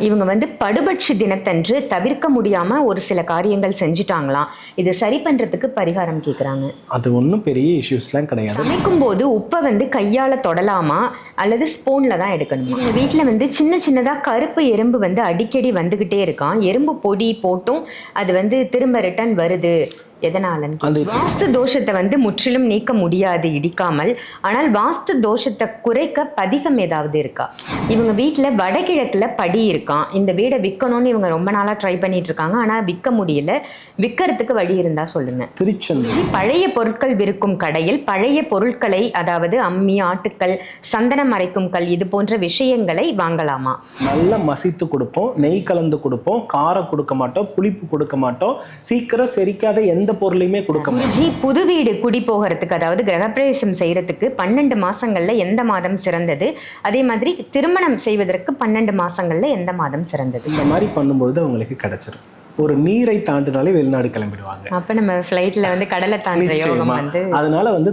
இவங்க வந்து படுபட்சி தினத்தன்று தவிர்க்க முடியாம ஒரு சில காரியங்கள் செஞ்சுட்டாங்களாம் இது சரி பண்றதுக்கு பரிகாரம் கேக்குறாங்க. அது ஒன்றும் பெரிய இஷ்யூஸ்லாம் கிடையாது. சமைக்கும் போது உப்பை வந்து கையால தொடலாமா? அல்லது ஸ்பூன்ல தான் எடுக்கணுமா? இவங்க வீட்டில் வந்து சின்ன சின்னதா கருப்பு எறும்பு வந்து அடிக்கடி வந்துகிட்டே இருக்கான். எறும்பு பொடி போட்டும் அது வந்து திரும்ப ரிட்டர்ன் வருது. எதனாலன்னு. வாஸ்து தோஷத்தை வந்து முற்றிலும் நீக்க முடியாது இடிக்காமல். ஆனால் வாஸ்து தோஷத்தை குறைக்க பதிகம் ஏதாவது இருக்கா? இவங்க வீட்டில் வடகிழக்குல படி இருக்கான் இந்த வீடை விற்கணும்னு இவங்க ரொம்ப நாளா ட்ரை பண்ணிட்டு இருக்காங்க. ஆனா விற்க முடியல. விற்கிறதுக்கு வழி இருந்தா சொல்லுங்க. திருச்செந்தூர். பழைய பொருட்கள் விற்கும் கடையில் பழைய பொருட்களை அதாவது அம்மி ஆட்டுக்கல் சந்தனம் அரைக்கும் கல் இது போன்ற விஷயங்களை வாங்கலாமா? நல்லா மசித்து கொடுப்போம் நெய் கலந்து கொடுப்போம் காரம் கொடுக்க மாட்டோம் புளிப்பு கொடுக்க மாட்டோம். சீக்கிரம் செரிக்காத எந்த பொருளையுமே கொடுக்க மாட்டோம் குருஜி புது வீடு குடி போகிறதுக்கு அதாவது கிரகப்பிரவேசம் செய்யறதுக்கு பன்னெண்டு மாசங்கள்ல எந்த மாதம் சிறந்தது? அதே மாதிரி திருமணம் செய்வதற்கு பன்னெண்டு மாசங்கள்ல எந்த மாதம் சிறந்தது? இந்த மாதிரி பண்ணும்பொழுது அவங்களுக்கு கிடைச்சிரும். ஒரு நீரை தாண்டினாலே வெளிநாடு கிளம்பிடுவாங்க. அப்ப நம்ம ஃப்ளைட்ல வந்து கடலை வந்து அதனால வந்து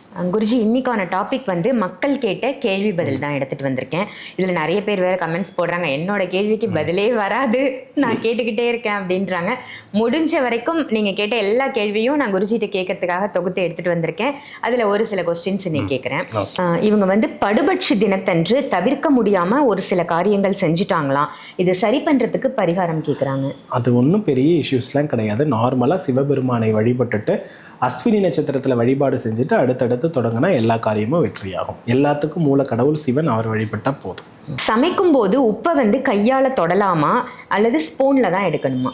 குருஜி இன்னைக்கான டாபிக் வந்து மக்கள் கேட்ட கேள்வி பதில் தான் எடுத்துட்டு வந்திருக்கேன். இதுல நிறைய பேர் வேற கமெண்ட்ஸ் போடுறாங்க. என்னோட கேள்விக்கு பதிலே வராது. நான் கேட்டுக்கிட்டே இருக்கேன் அப்படின்றாங்க. முடிஞ்ச வரைக்கும் நீங்க கேட்ட எல்லா கேள்வியும் நான் குருஜிட்ட கேட்கறதுக்காக தொகுத்து எடுத்துட்டு வந்திருக்கேன். அதுல ஒரு சில கொஸ்டின்ஸ் இன்னைக்கு கேட்குறேன். இவங்க வந்து படுபட்சி தினத்தன்று தவிர்க்க முடியாம ஒரு சில காரியங்கள் செஞ்சுட்டாங்களாம். இது சரி பண்றதுக்கு பரிகாரம் கேட்குறாங்க. அது ஒன்றும் பெரிய இஷ்யூஸ்லாம் கிடையாது. நார்மலாக சிவபெருமானை வழிபட்டுட்டு அஸ்வினி நட்சத்திரத்தில் வழிபாடு செஞ்சுட்டு அடுத்தடுத்து தொடங்கினா எல்லா காரியமும் வெற்றியாகும். எல்லாத்துக்கும் மூல கடவுள் சிவன் அவர் வழிபட்டால் போதும். சமைக்கும் போது உப்பை வந்து கையால தொடலாமா? அல்லது ஸ்பூன்ல தான் எடுக்கணுமா?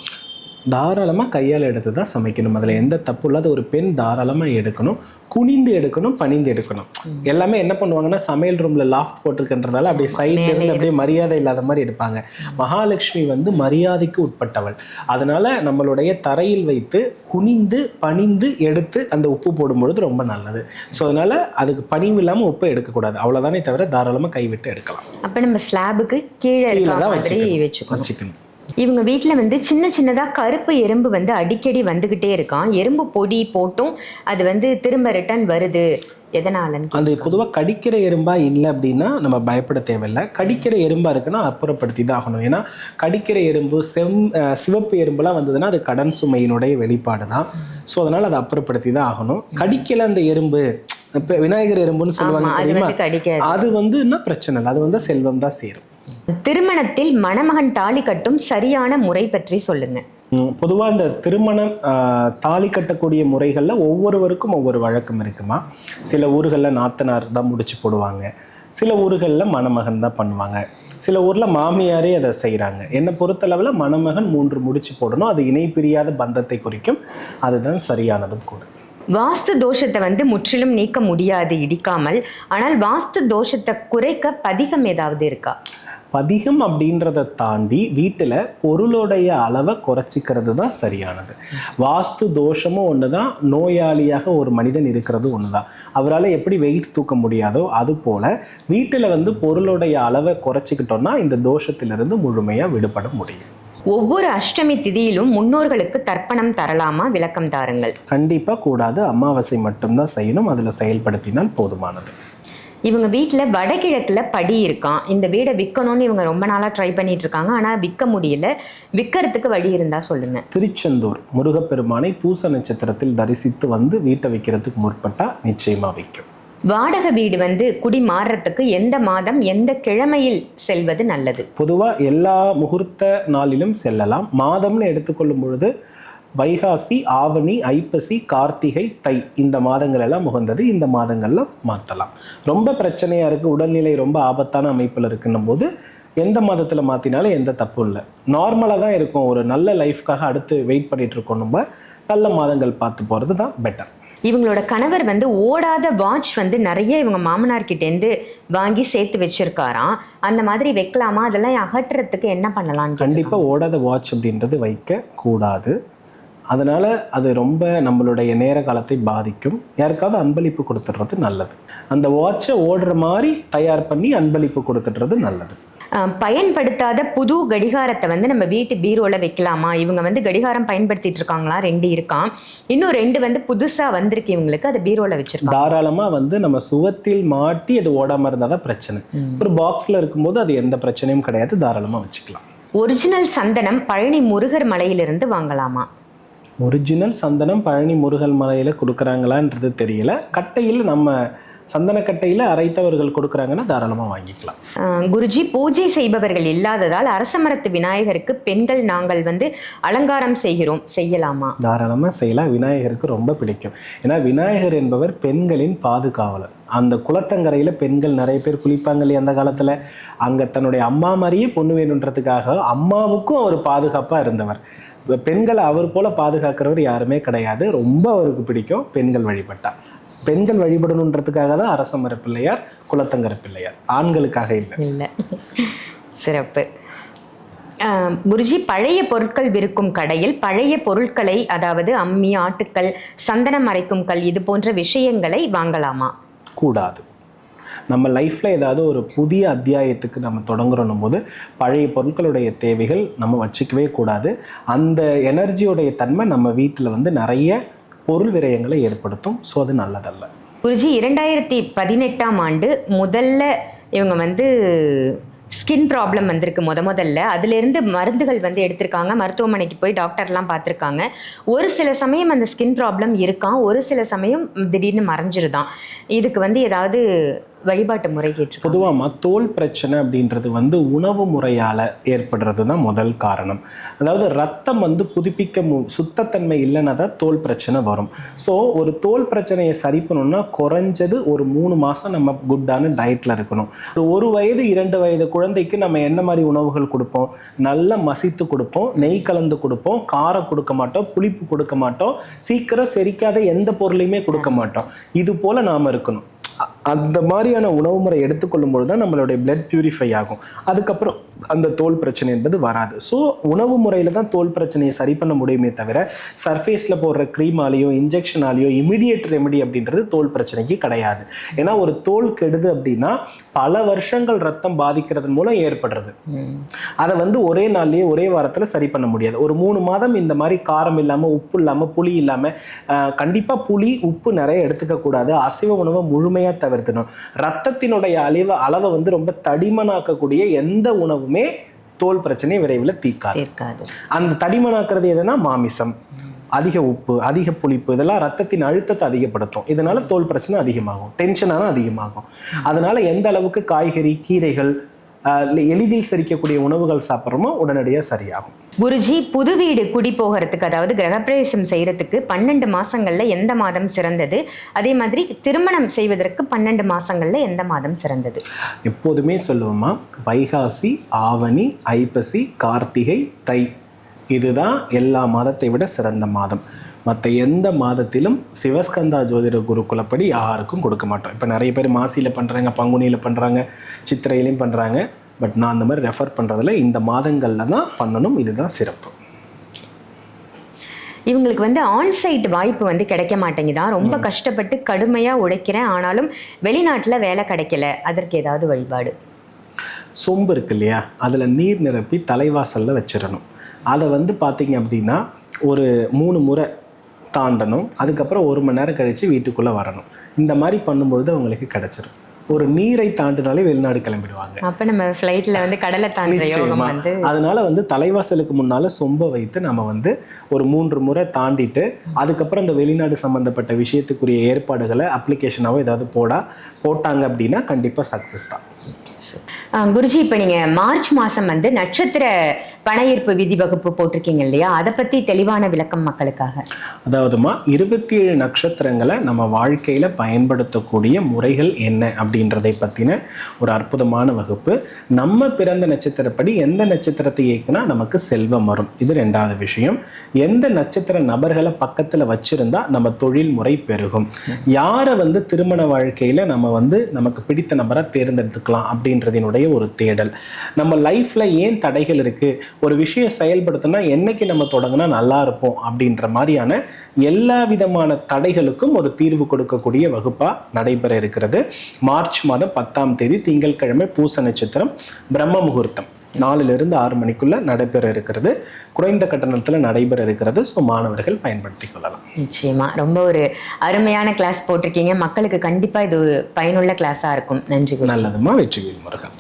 தாராளமாக கையால் எடுத்து தான் சமைக்கணும். அதில் எந்த தப்பு இல்லாத ஒரு பெண் தாராளமாக எடுக்கணும். குனிந்து எடுக்கணும் பணிந்து எடுக்கணும். எல்லாமே என்ன பண்ணுவாங்கன்னா சமையல் ரூமில் லாஃப்ட் போட்டிருக்கின்றதால அப்படியே சைட்ல இருந்து அப்படியே மரியாதை இல்லாத மாதிரி எடுப்பாங்க. மகாலட்சுமி வந்து மரியாதைக்கு உட்பட்டவள். அதனால நம்மளுடைய தரையில் வைத்து குனிந்து பணிந்து எடுத்து அந்த உப்பு போடும்பொழுது ரொம்ப நல்லது. ஸோ அதனால அதுக்கு பணிவு இல்லாமல் உப்பை எடுக்கக்கூடாது. அவ்வளோதானே தவிர தாராளமாக கைவிட்டு எடுக்கலாம். அப்ப நம்ம ஸ்லாபுக்கு கீழே தான் வச்சுக்கணும். வச்சுக்கணும். இவங்க வீட்ல வந்து சின்ன சின்னதா கருப்பு எறும்பு வந்து அடிக்கடி வந்துகிட்டே இருக்கான். எறும்பு பொடி போட்டும் அது வந்து திரும்ப ரிட்டர்ன் வருது. எதனாலன்னு அது பொதுவாக கடிக்கிற எறும்பா இல்லை அப்படின்னா நம்ம பயப்பட தேவையில்லை. கடிக்கிற எறும்பா இருக்குன்னா அப்புறப்படுத்தி தான் ஆகணும். ஏன்னா கடிக்கிற எறும்பு செம் சிவப்பு எறும்புலாம் வந்ததுன்னா அது கடன் சுமையினுடைய வெளிப்பாடு தான். ஸோ அதனால் அதை அப்புறப்படுத்தி தான் ஆகணும். கடிக்கல அந்த எறும்பு விநாயகர் எறும்புன்னு சொல்லுவாங்க அது தெரியுமா? வந்து அது வந்துன்னா பிரச்சனை இல்லை. அது வந்து செல்வம் தான் சேரும். திருமணத்தில் மணமகன் தாலி கட்டும் சரியான முறை பற்றி சொல்லுங்க. பொதுவாக இந்த திருமணம் தாலி கட்டக்கூடிய முறைகளில் ஒவ்வொருவருக்கும் ஒவ்வொரு வழக்கம் இருக்குமா? சில ஊர்களில் நாத்தனார் தான் முடிச்சு போடுவாங்க. சில ஊர்களில் மணமகன் தான் பண்ணுவாங்க. சில ஊரில் மாமியாரே அதை செய்கிறாங்க என்னை பொறுத்தளவில் மணமகன் மூன்று முடிச்சு போடணும். அது இணை பிரியாத பந்தத்தை குறிக்கும். அதுதான் சரியானதும் கூட. வாஸ்து தோஷத்தை வந்து முற்றிலும் நீக்க முடியாது இடிக்காமல். ஆனால் வாஸ்து தோஷத்தை குறைக்க பதிகம் ஏதாவது இருக்கா? பதிகம் அப்படின்றத தாண்டி வீட்டில் பொருளுடைய அளவை குறைச்சிக்கிறது தான் சரியானது. வாஸ்து தோஷமும் ஒன்று தான் நோயாளியாக ஒரு மனிதன் இருக்கிறது ஒன்று தான் அவரால் எப்படி வெயிட் தூக்க முடியாதோ அது போல் வீட்டில் வந்து பொருளுடைய அளவை குறைச்சிக்கிட்டோம்னா இந்த தோஷத்திலிருந்து முழுமையாக விடுபட முடியும். ஒவ்வொரு அஷ்டமி திதியிலும் முன்னோர்களுக்கு தர்ப்பணம் தரலாமா? விளக்கம் தாருங்கள். கண்டிப்பாக கூடாது. அமாவாசை மட்டும்தான் செய்யணும். அதில் செயல்படுத்தினால் போதுமானது. இவங்க வீட்டில் வடகிழக்குல படி இருக்கான். இந்த வீடை விற்கணும்னு இவங்க ரொம்ப நாளாக ட்ரை பண்ணிட்டு இருக்காங்க ஆனால் விற்க முடியல. விற்கிறதுக்கு வழி இருந்தா சொல்லுங்க. திருச்செந்தூர் முருகப்பெருமானை பூச நட்சத்திரத்தில் தரிசித்து வந்து வீட்டை வைக்கிறதுக்கு முற்பட்டால் நிச்சயமாக வைக்கும் வாடகை வீடு வந்து குடி மாறுறதுக்கு எந்த மாதம் எந்த கிழமையில் செல்வது நல்லது? பொதுவாக எல்லா முகூர்த்த நாளிலும் செல்லலாம். மாதம்னு எடுத்துக்கொள்ளும் பொழுது வைகாசி ஆவணி ஐப்பசி கார்த்திகை தை இந்த மாதங்கள் எல்லாம் உகந்தது இந்த மாதங்களில் மாற்றலாம் ரொம்ப பிரச்சனையாக இருக்குது உடல்நிலை ரொம்ப ஆபத்தான அமைப்பில் இருக்குன்னும் போது எந்த மாதத்தில் மாற்றினாலும் எந்த தப்பும் இல்லை. நார்மலாக தான் இருக்கும். ஒரு நல்ல லைஃப்காக அடுத்து வெயிட் பண்ணிட்டு இருக்கோம் நம்ம. நல்ல மாதங்கள் பார்த்து போகிறது தான் பெட்டர் இவங்களோட கணவர் வந்து ஓடாத வாட்ச் வந்து நிறைய இவங்க மாமனார் கிட்டேருந்து வாங்கி சேர்த்து வச்சிருக்காராம். அந்த மாதிரி வைக்கலாமா? அதெல்லாம் அகற்றுறதுக்கு என்ன கேட்டிருக்காங்க. கண்டிப்பாக ஓடாத வாட்ச் அப்படின்றது வைக்க கூடாது அதனால் அது ரொம்ப நம்மளுடைய நேர காலத்தை பாதிக்கும். யாருக்காவது அன்பளிப்பு கொடுத்துடுறது நல்லது. அந்த வாட்சை ஓடுற மாதிரி தயார் பண்ணி அன்பளிப்பு கொடுத்துடுறது நல்லது. பயன்படுத்தாத புது கடிகாரத்தை வந்து நம்ம வீட்டு பீரோல வைக்கலாமா? இவங்க வந்து கடிகாரம் பயன்படுத்திட்டு இருக்காங்களா? ரெண்டு இருக்கான் இன்னும் ரெண்டு வந்து புதுசா வந்திருக்கு இவங்களுக்கு அதை பீரோல வச்சிருக்காங்க. தாராளமாக வந்து நம்ம சுவத்தில் மாட்டி அது ஓடாமல் இருந்தால் தான் பிரச்சனை. ஒரு பாக்ஸில் இருக்கும்போது அது எந்த பிரச்சனையும் கிடையாது. தாராளமாக வச்சுக்கலாம். ஒரிஜினல் சந்தனம் பழனி முருகர் மலையிலிருந்து வாங்கலாமா? ஒரிஜினல் சந்தனம் பழனி முருகல் மலையில் கொடுக்குறாங்களான்றது தெரியல. கட்டையில் நம்ம சந்தனக்கட்டையில் அரைத்தவர்கள் கொடுக்குறாங்கன்னா தாராளமாக வாங்கிக்கலாம். குருஜி பூஜை செய்பவர்கள் இல்லாததால் அரசமரத்து விநாயகருக்கு பெண்கள் நாங்கள் வந்து அலங்காரம் செய்கிறோம். செய்யலாமா? தாராளமாக செய்யலாம் விநாயகருக்கு ரொம்ப பிடிக்கும். ஏன்னா விநாயகர் என்பவர் பெண்களின் பாதுகாவலர். அந்த குளத்தங்கரையில் பெண்கள் நிறைய பேர் குளிப்பாங்க இல்லையா அந்த காலத்தில்? அங்கே தன்னுடைய அம்மா மாதிரியே பொண்ணு வேணுன்றதுக்காக அம்மாவுக்கும் அவர் பாதுகாப்பாக இருந்தவர். பெண்களை அவர் போல பாதுகாக்கிறவர் யாருமே கிடையாது. ரொம்ப அவருக்கு பிடிக்கும் பெண்கள் வழிபட்டா. பெண்கள் வழிபடணுன்றதுக்காக தான் அரசமர பிள்ளையார் குலத்தங்கர பிள்ளையார் ஆண்களுக்காக இல்லை. இல்லை. சிறப்பு. குருஜி பழைய பொருட்கள் விற்கும் கடையில் பழைய பொருட்களை அதாவது அம்மி ஆட்டுக்கல் சந்தனம் அரைக்கும் கல் இது போன்ற விஷயங்களை வாங்கலாமா? கூடாது. நம்ம லைஃப்பில் ஏதாவது ஒரு புதிய அத்தியாயத்துக்கு நம்ம தொடங்குறோம் போது பழைய பொருட்களுடைய தேவைகள் நம்ம வச்சுக்கவே கூடாது. அந்த எனர்ஜியோடைய தன்மை நம்ம வீட்டில் வந்து நிறைய பொருள் விரயங்களை ஏற்படுத்தும். ஸோ அது நல்லதல்ல. குருஜி இரண்டாயிரத்தி பதினெட்டாம் ஆண்டு முதல்ல இவங்க வந்து ஸ்கின் ப்ராப்ளம் வந்திருக்கு முத முதல்ல. அதுலேருந்து மருந்துகள் வந்து எடுத்திருக்காங்க. மருத்துவமனைக்கு போய் டாக்டர்லாம் பார்த்துருக்காங்க. ஒரு சில சமயம் அந்த ஸ்கின் ப்ராப்ளம் இருக்கான் ஒரு சில சமயம் திடீர்னு மறைஞ்சிருதான். இதுக்கு வந்து ஏதாவது வழிபாட்டு முறை கேட்டு பொதுவாக தோல் பிரச்சனை அப்படின்றது வந்து உணவு முறையால் ஏற்படுறது தான் முதல் காரணம். அதாவது ரத்தம் வந்து புதுப்பிக்க மு சுத்தத்தன்மை இல்லைன்னா தான் தோல் பிரச்சனை வரும். ஸோ ஒரு தோல் பிரச்சனையை சரி பண்ணணும்னா குறைஞ்சது ஒரு மூணு மாதம் நம்ம குட்டான டயட்டில் இருக்கணும். ஒரு ஒரு வயது இரண்டு வயது குழந்தைக்கு நம்ம என்ன மாதிரி உணவுகள் கொடுப்போம்? நல்லா மசித்து கொடுப்போம் நெய் கலந்து கொடுப்போம் காரம் கொடுக்க மாட்டோம் புளிப்பு கொடுக்க மாட்டோம் சீக்கிரம் செரிக்காத எந்த பொருளையுமே கொடுக்க மாட்டோம். இது போல் நாம் இருக்கணும். அந்த மாதிரியான உணவு முறை எடுத்துக்கொள்ளும் பொழுது தான் நம்மளுடைய பிளட் பியூரிஃபை ஆகும். அதுக்கப்புறம் அந்த தோல் பிரச்சனை என்பது வராது. ஸோ உணவு முறையில் தான் தோல் பிரச்சனையை சரி பண்ண முடியுமே தவிர சர்ஃபேஸில் போடுற க்ரீமாலேயோ இன்ஜெக்ஷனாலேயோ இமிடியேட் ரெமெடி அப்படின்றது தோல் பிரச்சனைக்கு கிடையாது. ஏன்னா ஒரு தோல் கெடுது அப்படின்னா பல வருஷங்கள் ரத்தம் பாதிக்கிறது மூலம் ஏற்படுறது. அதை வந்து ஒரே நாள்லேயே ஒரே வாரத்தில் சரி பண்ண முடியாது. ஒரு மூணு மாதம் இந்த மாதிரி காரம் இல்லாமல் உப்பு இல்லாமல் புளி இல்லாமல் கண்டிப்பாக புளி உப்பு நிறைய எடுத்துக்க கூடாது அசைவ உணவை முழுமையாக தவிர தவிர்த்தணும் ரத்தத்தினுடைய அளவு அளவை வந்து ரொம்ப தடிமனாக்கக்கூடிய எந்த உணவுமே தோல் பிரச்சனையை விரைவில் தீக்காது அந்த தடிமனாக்குறது எதுனா மாமிசம். அதிக உப்பு அதிக புளிப்பு இதெல்லாம் ரத்தத்தின் அழுத்தத்தை அதிகப்படுத்தும். இதனால தோல் பிரச்சனை அதிகமாகும். டென்ஷனான அதிகமாகும். அதனால எந்த அளவுக்கு காய்கறி கீரைகள் எளிதில் செரிக்கக்கூடிய உணவுகள் சாப்பிட்றோமோ உடனடியாக சரியாகும். குருஜி புது வீடு குடி போகிறதுக்கு அதாவது கிரகப்பிரவேசம் செய்கிறதுக்கு பன்னெண்டு மாதங்களில் எந்த மாதம் சிறந்தது? அதே மாதிரி திருமணம் செய்வதற்கு பன்னெண்டு மாதங்களில் எந்த மாதம் சிறந்தது? எப்போதுமே சொல்லுவோமா வைகாசி ஆவணி ஐப்பசி கார்த்திகை தை. இதுதான் எல்லா மாதத்தை விட சிறந்த மாதம். மற்ற எந்த மாதத்திலும் சிவஸ்கந்தா ஜோதிட குருக்குலப்படி யாருக்கும் கொடுக்க மாட்டோம். இப்போ நிறைய பேர் மாசியில் பண்ணுறாங்க பங்குனியில் பண்ணுறாங்க சித்திரையிலையும் பண்ணுறாங்க பட் நான் அந்த மாதிரி ரெஃபர் பண்ணுறதுல இந்த மாதங்களில் தான் பண்ணணும். இதுதான் சிறப்பு. இவங்களுக்கு வந்து ஆன்சைட் வாய்ப்பு வந்து கிடைக்க மாட்டேங்குதான் ரொம்ப கஷ்டப்பட்டு கடுமையா உழைக்கிறேன். ஆனாலும் வெளிநாட்டுல வேலை கிடைக்கல. அதற்கு ஏதாவது வழிபாடு? சொம்பு இருக்கு இல்லையா? அதில் நீர் நிரப்பி தலைவாசலில் வச்சிடணும். அதை வந்து பார்த்தீங்க அப்படின்னா ஒரு மூணு முறை தாண்டணும். அதுக்கப்புறம் ஒரு மணி நேரம் கழித்து வீட்டுக்குள்ளே வரணும். இந்த மாதிரி பண்ணும்பொழுது அவங்களுக்கு கிடைச்சிரும். ஒரு நீரை தாண்டினாலே வெளிநாடு கிளம்பிடுவாங்க. அப்ப நம்ம ஃப்ளைட்ல வந்து கடலை நிச்சயமா. வந்து அதனால வந்து தலைவாசலுக்கு முன்னால சொம்பை வைத்து நம்ம வந்து ஒரு மூன்று முறை தாண்டிட்டு அதுக்கப்புறம் இந்த வெளிநாடு சம்பந்தப்பட்ட விஷயத்துக்குரிய ஏற்பாடுகளை அப்ளிகேஷனாவோ ஏதாவது போடா போட்டாங்க அப்படின்னா கண்டிப்பா சக்ஸஸ் தான். குருஜி இப்ப நீங்க மார்ச் மாசம் வந்து நட்சத்திர பண ஈர்ப்பு விதி வகுப்பு போட்டிருக்கீங்க இல்லையா? அதை பத்தி தெளிவான விளக்கம் மக்களுக்காக. அதாவதுமா இருபத்தி ஏழு நட்சத்திரங்களை நம்ம வாழ்க்கையில் பயன்படுத்தக்கூடிய முறைகள் என்ன அப்படின்றதை பற்றின ஒரு அற்புதமான வகுப்பு. நம்ம பிறந்த நட்சத்திரப்படி எந்த நட்சத்திரத்தை இயக்குனா நமக்கு செல்வம் வரும். இது ரெண்டாவது விஷயம். எந்த நட்சத்திர நபர்களை பக்கத்தில் வச்சிருந்தா நம்ம தொழில் முறை பெருகும். யாரை வந்து திருமண வாழ்க்கையில் நம்ம வந்து நமக்கு பிடித்த நபரை தேர்ந்தெடுத்துக்கலாம் அப்படின்றதினுடைய ஒரு தேடல். நம்ம லைஃப்பில் ஏன் தடைகள் இருக்குது ஒரு விஷயம் செயல்படுத்தினா என்னைக்கு நம்ம தொடங்கினா நல்லா இருப்போம் அப்படின்ற மாதிரியான எல்லா விதமான தடைகளுக்கும் ஒரு தீர்வு கொடுக்கக்கூடிய வகுப்பா நடைபெற இருக்கிறது. மார்ச் மாதம் பத்தாம் தேதி திங்கட்கிழமை பூச நட்சத்திரம் பிரம்ம முகூர்த்தம். நாலுலேருந்து ஆறு மணிக்குள்ள நடைபெற இருக்கிறது. குறைந்த கட்டணத்தில் நடைபெற இருக்கிறது. ஸோ மாணவர்கள் பயன்படுத்திக் கொள்ளலாம். நிச்சயமா. ரொம்ப ஒரு அருமையான கிளாஸ் போட்டிருக்கீங்க. மக்களுக்கு கண்டிப்பா இது பயனுள்ள கிளாஸா இருக்கும். நன்றி. நல்லதுமா? வெற்றிவேல் முருகன்.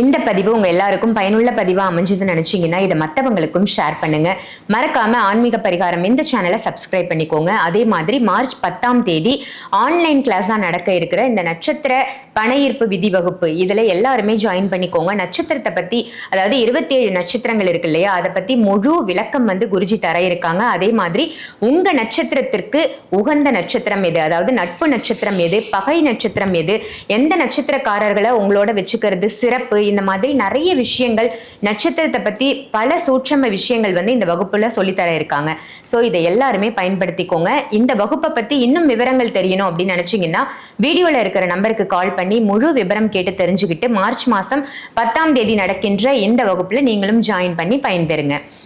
இந்த பதிவு உங்க எல்லாருக்கும் பயனுள்ள பதிவா அமைஞ்சதுன்னு நினைச்சீங்கன்னா இதை மத்தவங்களுக்கும் ஷேர் பண்ணுங்க. மறக்காம ஆன்மீக பரிகாரம் இந்த சேனலை சப்ஸ்கிரைப் பண்ணிக்கோங்க. அதே மாதிரி மார்ச் பத்தாம் தேதி ஆன்லைன் கிளாஸா நடக்க இருக்கிற இந்த நட்சத்திர பணையீர்ப்பு விதி வகுப்பு இதுல எல்லாருமே ஜாயின் பண்ணிக்கோங்க. நட்சத்திரத்தை பத்தி அதாவது இருபத்தி ஏழு நட்சத்திரங்கள் இருக்கு இல்லையா? அதை பத்தி முழு விளக்கம் வந்து குருஜி தர இருக்காங்க. அதே மாதிரி உங்க நட்சத்திரத்திற்கு உகந்த நட்சத்திரம் எது? அதாவது நட்பு நட்சத்திரம் எது? பகை நட்சத்திரம் எது? எந்த நட்சத்திரக்காரர்களை உங்களோட வச்சுக்கிறது? சிறப்பு? இந்த மாதிரி நிறைய விஷயங்கள் நட்சத்திரத்தை பத்தி பல சூட்சம விஷயங்கள் வந்து இந்த வகுப்புல சொல்லித்தர இருக்காங்க. ஸோ இதை எல்லாருமே பயன்படுத்திக்கோங்க. இந்த வகுப்பை பத்தி இன்னும் விவரங்கள் தெரியணும் அப்படின்னு நினைச்சீங்கன்னா வீடியோல இருக்கிற நம்பருக்கு கால் பண்ணி முழு விவரம் கேட்டு தெரிஞ்சுக்கிட்டு மார்ச் மாசம் பத்தாம் தேதி நடக்கின்ற இந்த வகுப்புல நீங்களும் ஜாயின் பண்ணி பயன்பெறுங்க.